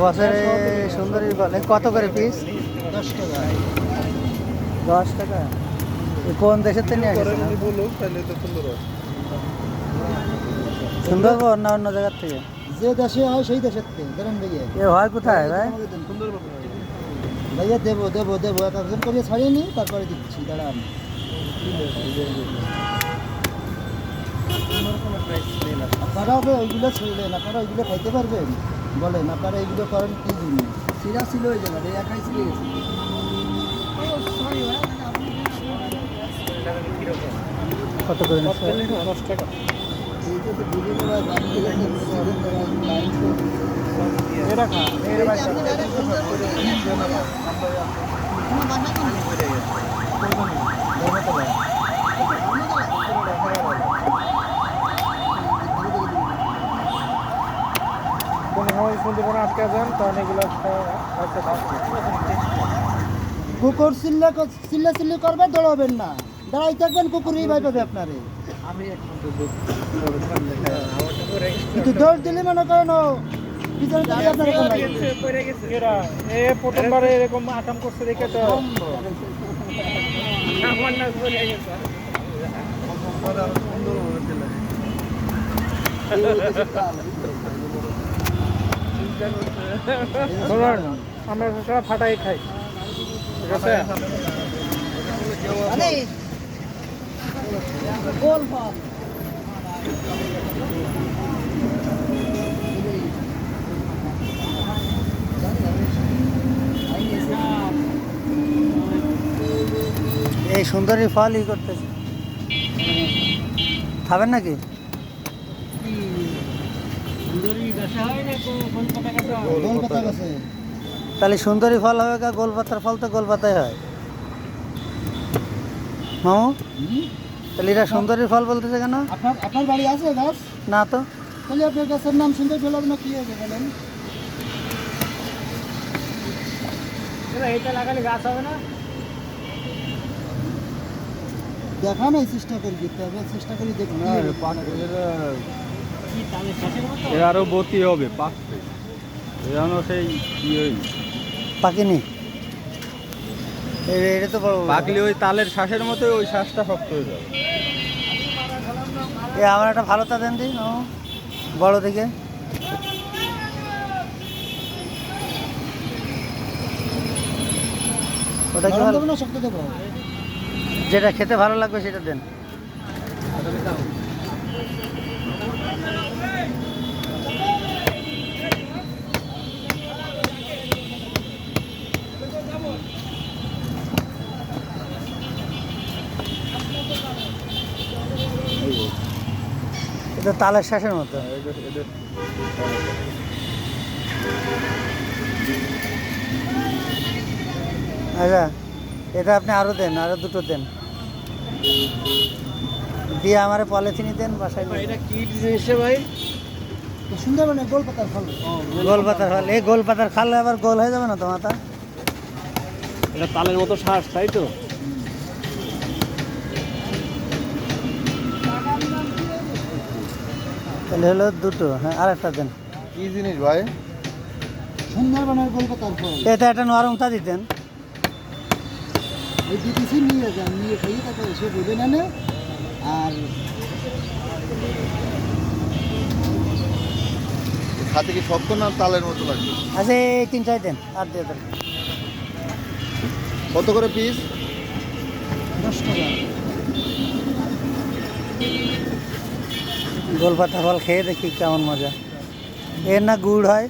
বছরে সুন্দরী এ কত করে পিস দশ টাকা। দশ টাকা এ কোন দেশের থেকে বলো হয়। সুন্দরবন না অন্য জায়গার থেকে? যে দেশে হয় সেই দেশের থেকে। ধরেন ভাইয়া। এ হয় কোথায় ভাই? সুন্দর ভাইয়া দেবো দেবো দেবো। এক একজন করে ছাড়িয়ে নিই তারপরে দিচ্ছি দাঁড়ান। আপনারা হবে ওইগুলো আপনারা ওইগুলো খাইতে পারবেন বলেন আপনারা এইগুলো করেন কি জন্য সিরা ছিল ওই জায়গায় একাই ছিল কত করে দশ টাকা এটা খা এর কোনো সুন্দরবনে আটকে যান তখন এগুলো কুকুর চিল্লা চিল্লা চিল্লি করবে দৌড়াবেন না। দাঁড়াই থাকবেন কুকুরই ভাই পাবে আপনারে। আমি কিন্তু দৌড় দিলে মনে করেন প্রথমবারে এরকম আকাম করছে দেখে তো। আমার শুনুন আমরা সব ফাটাই খাই। ঠিক আছে? এই সুন্দরী ফল ই করতেছে। খাবেন নাকি? তাহলে সুন্দরী ফল হবে কা গোলপাতার ফল তো গোলপাতায় হয়। মামু তাহলে এটা সুন্দরী ফল বলতেছে কেন? আপনার আপনার বাড়ি আছে গাছ না তো। তাহলে আপনার গাছের নাম শুনতে পেলাম না কি হবে বলেন? এটা লাগালে গাছ হবে না? দেখা নাই চেষ্টা করি দেখতে হবে চেষ্টা করি দেখুন এর আরও বতি হবে যেন সেই পাকেনি? এটা তো পাকলে ওই তালের শ্বাসের মতো ওই শ্বাসটা শক্ত হয়ে যাবে। এ আমার একটা ভালো তা দেন দিন বড় দিকে। ওটা কি ভালো? যেটা খেতে ভালো লাগবে সেটা দেন। এটা তালের শ্বাসের মতো। আচ্ছা এটা আপনি আরও দেন আরও দুটো দেন। দিয়ে আমার পলিথিনি দেন বাসায় এটা কি জিনিস ভাই? সুন্দরবনে গোল পাতার ফল। গোল পাতার ফল। এই গোল পাতার খালে আবার গোল হয়ে যাবে না তো মাথা? এটা তালের মতো শ্বাস তাই তো? তাহলে হলো দুটো হ্যাঁ আর একটা দেন। কি জিনিস ভাই? সুন্দরবনের গোল পাতার ফল। এটা একটা নরমটা দিতেন ওই দিতেছি নিয়ে যান নিয়ে খাইয়ে তারপর এসে দেবে না নে। আর হাতে কি শক্ত না তালের মতো লাগবে? আচ্ছা এই তিনটাই দেন আর দিয়ে দেন। কত করে পিস দশ টাকা। গোল পাতা ফল খেয়ে দেখি কেমন মজা। এর না গুড় হয়?